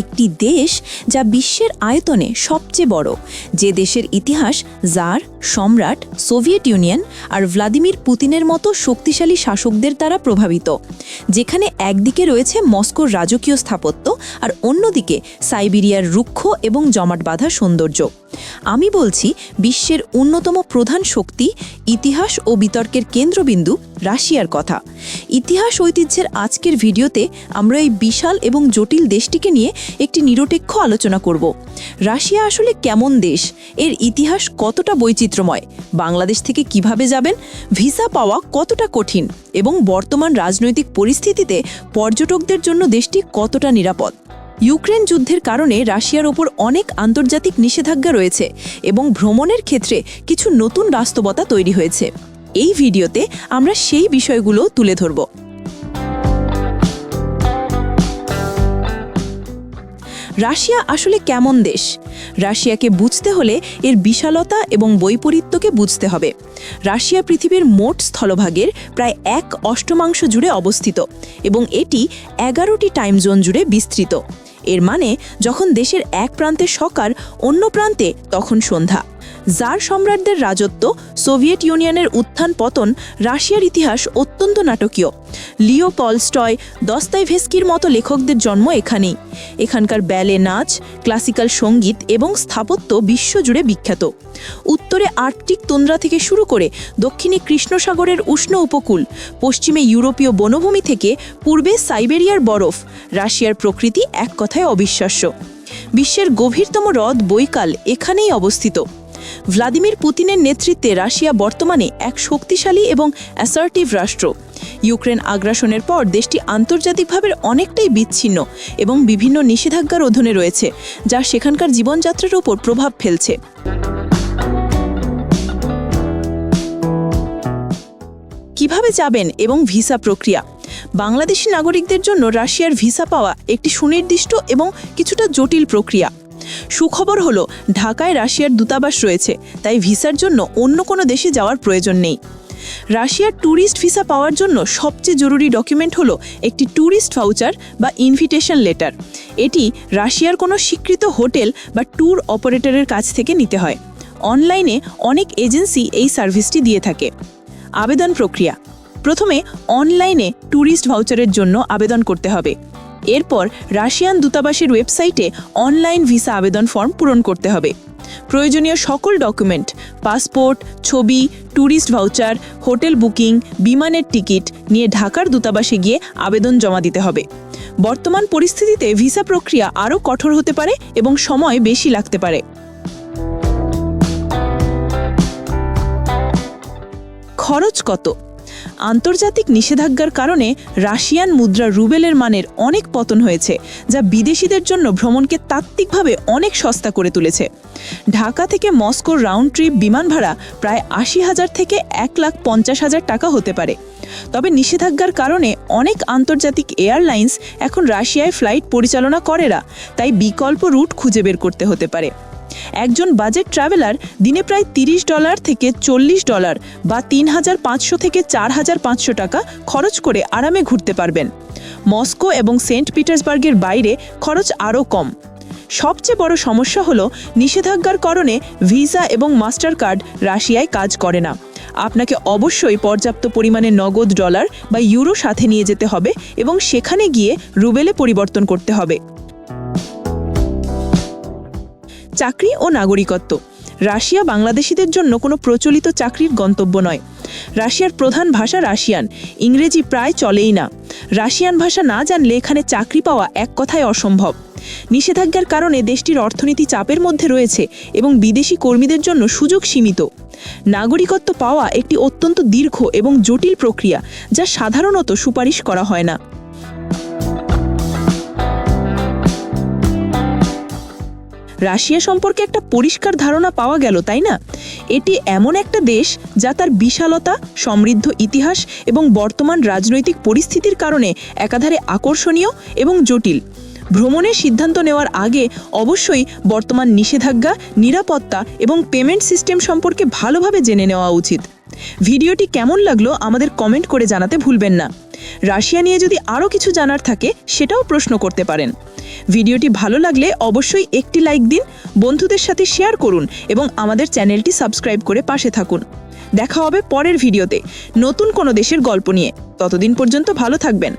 একটি দেশ যা বিশ্বের আয়তনে সবচেয়ে বড়। যে দেশের ইতিহাস জার, সম্রাট, সোভিয়েত ইউনিয়ন আর ভ্লাদিমির পুতিনের মতো শক্তিশালী শাসকদের দ্বারা প্রভাবিত। যেখানে একদিকে রয়েছে মস্কোর রাজকীয় স্থাপত্য আর অন্যদিকে সাইবেরিয়ার রুক্ষ এবং জমাট বাঁধা সৌন্দর্য। আমি বলছি, বিশ্বের অন্যতম প্রধান শক্তি, ইতিহাস ও বিতর্কের কেন্দ্রবিন্দু রাশিয়ার কথা। ইতিহাস ঐতিহ্যের আজকের ভিডিওতে আমরা এই বিশাল এবং জটিল দেশটিকে নিয়ে একটি নিরপেক্ষ আলোচনা করব। রাশিয়া আসলে কেমন দেশ? এর ইতিহাস কতটা বৈচিত্র্যময়? বাংলাদেশ থেকে কীভাবে যাবেন? ভিসা পাওয়া কতটা কঠিন? এবং বর্তমান রাজনৈতিক পরিস্থিতিতে পর্যটকদের জন্য দেশটি কতটা নিরাপদ? ইউক্রেন যুদ্ধের কারণে রাশিয়ার ওপর অনেক আন্তর্জাতিক নিষেধাজ্ঞা রয়েছে এবং ভ্রমণের ক্ষেত্রে কিছু নতুন বাস্তবতা তৈরি হয়েছে। এই ভিডিওতে আমরা সেই বিষয়গুলো তুলে ধরব। রাশিয়া আসলে কেমন দেশ? রাশিয়াকে বুঝতে হলে এর বিশালতা এবং বৈপরীত্যকে বুঝতে হবে। রাশিয়া পৃথিবীর মোট স্থলভাগের প্রায় এক অষ্টমাংশ জুড়ে অবস্থিত এবং এটি এগারোটি টাইম জোন জুড়ে বিস্তৃত। এর মানে যখন দেশের এক প্রান্তে সকার, অন্য প্রান্তে তখন সন্ধ্যা। জার সম্রাটদের রাজত্ব সোভিয়েত ইউনিয়নের উত্থান পতন, রাশিয়ার ইতিহাস অত্যন্ত নাটকীয়। লিও পলস্টয় দস্তাইভেস্কির মতো লেখকদের জন্ম এখানেই। এখানকার ব্যালে নাচ, ক্লাসিক্যাল সংগীত এবং স্থাপত্য বিশ্বজুড়ে বিখ্যাত। উত্তরে আর্কটিক তুন্দ্রা থেকে শুরু করে দক্ষিণে কৃষ্ণসাগরের উষ্ণ উপকূল, পশ্চিমে ইউরোপীয় বনভূমি থেকে পূর্বে সাইবেরিয়ার বরফ, রাশিয়ার প্রকৃতি এক কথায় অবিশ্বাস্য। বিশ্বের গভীরতম হ্রদ বৈকাল এখানেই অবস্থিত। ভ্লাদিমির পুতিনের নেতৃত্বে রাশিয়া বর্তমানে এক শক্তিশালী এবং অ্যাসার্টিভ রাষ্ট্র। ইউক্রেন আগ্রাসনের পর দেশটি আন্তর্জাতিকভাবে অনেকটাই বিচ্ছিন্ন এবং বিভিন্ন নিষেধাজ্ঞার অধীনে রয়েছে, যা সেখানকার জীবনযাত্রার উপর প্রভাব ফেলছে। কীভাবে যাবেন এবং ভিসা প্রক্রিয়া? বাংলাদেশি নাগরিকদের জন্য রাশিয়ার ভিসা পাওয়া একটি সুনির্দিষ্ট এবং কিছুটা জটিল প্রক্রিয়া। সুখবর হলো, ঢাকায় রাশিয়ার দূতাবাস রয়েছে, তাই ভিসার জন্য অন্য কোনো দেশে যাওয়ার প্রয়োজন নেই। রাশিয়ার ট্যুরিস্ট ভিসা পাওয়ার জন্য সবচেয়ে জরুরি ডকুমেন্ট হলো একটি ট্যুরিস্ট ভাউচার বা ইনভিটেশন লেটার। এটি রাশিয়ার কোনো স্বীকৃত হোটেল বা ট্যুর অপারেটরের কাছ থেকে নিতে হয়। অনলাইনে অনেক এজেন্সি এই সার্ভিসটি দিয়ে থাকে। আবেদন প্রক্রিয়া। প্রথমে অনলাইনে ট্যুরিস্ট ভাউচারের জন্য আবেদন করতে হবে। এরপর রাশিয়ান দূতাবাসের ওয়েবসাইটে অনলাইন ভিসা আবেদন ফর্ম পূরণ করতে হবে। প্রয়োজনীয় সকল ডকুমেন্ট, পাসপোর্ট, ছবি, ট্যুরিস্ট ভাউচার, হোটেল বুকিং, বিমানের টিকিট নিয়ে ঢাকার দূতাবাসে গিয়ে আবেদন জমা দিতে হবে। বর্তমান পরিস্থিতিতে ভিসা প্রক্রিয়া আরও কঠোর হতে পারে এবং সময় বেশি লাগতে পারে। খরচ কত? আন্তর্জাতিক নিষেধাজ্ঞার কারণে রাশিয়ান মুদ্রা রুবেলের মানের অনেক পতন হয়েছে, যা বিদেশিদের জন্য ভ্রমণকে তাত্ত্বিকভাবে অনেক সস্তা করে তুলেছে। ঢাকা থেকে মস্কোর রাউন্ড ট্রিপ বিমান ভাড়া প্রায় আশি হাজার থেকে এক লাখ পঞ্চাশ হাজার টাকা হতে পারে। তবে নিষেধাজ্ঞার কারণে অনেক আন্তর্জাতিক এয়ারলাইন্স এখন রাশিয়ায় ফ্লাইট পরিচালনা করে না তাই বিকল্প রুট খুঁজে বের করতে হতে পারে। একজন বাজেট ট্রাভেলার দিনে প্রায় তিরিশ ডলার থেকে চল্লিশ ডলার বা তিন হাজার পাঁচশো থেকে চার হাজার পাঁচশো টাকা খরচ করে আরামে ঘুরতে পারবেন। মস্কো এবং সেন্ট পিটার্সবার্গের বাইরে খরচ আরও কম। সবচেয়ে বড় সমস্যা হলো নিষেধাজ্ঞার কারণে ভিসা এবং মাস্টার কার্ড রাশিয়ায় কাজ করে না। আপনাকে অবশ্যই পর্যাপ্ত পরিমাণে নগদ ডলার বা ইউরো সাথে নিয়ে যেতে হবে এবং সেখানে গিয়ে রুবেলে পরিবর্তন করতে হবে। চাকরি ও নাগরিকত্ব। রাশিয়া বাংলাদেশিদের জন্য কোনো প্রচলিত চাকরির গন্তব্য নয়। রাশিয়ার প্রধান ভাষা রাশিয়ান, ইংরেজি প্রায় চলেই না। রাশিয়ান ভাষা না জানলে এখানে চাকরি পাওয়া এক কথায় অসম্ভব। নিষেধাজ্ঞার কারণে দেশটির অর্থনীতি চাপের মধ্যে রয়েছে এবং বিদেশি কর্মীদের জন্য সুযোগ সীমিত। নাগরিকত্ব পাওয়া একটি অত্যন্ত দীর্ঘ এবং জটিল প্রক্রিয়া, যা সাধারণত সুপারিশ করা হয় না। রাশিয়া সম্পর্কে একটা পরিষ্কার ধারণা পাওয়া গেল, তাই না? এটি এমন একটা দেশ যা তার বিশালতা, সমৃদ্ধ ইতিহাস এবং বর্তমান রাজনৈতিক পরিস্থিতির কারণে একাধারে আকর্ষণীয় এবং জটিল। ভ্রমণের সিদ্ধান্ত নেওয়ার আগে অবশ্যই বর্তমান নিষেধাজ্ঞা, নিরাপত্তা এবং পেমেন্ট সিস্টেম সম্পর্কে ভালোভাবে জেনে নেওয়া উচিত। ভিডিওটি কেমন লাগল আমাদের কমেন্ট করে জানাতে ভুলবেন না। রাশিয়া নিয়ে যদি আরও কিছু জানার থাকে, সেটাও প্রশ্ন করতে পারেন। ভিডিওটি ভালো লাগলে অবশ্যই একটি লাইক দিন, বন্ধুদের সাথে শেয়ার করুন এবং আমাদের চ্যানেলটি সাবস্ক্রাইব করে পাশে থাকুন। দেখা হবে পরের ভিডিওতে। নতুন কোনো দেশের গল্প নিয়ে। ততদিন পর্যন্ত ভালো থাকবেন।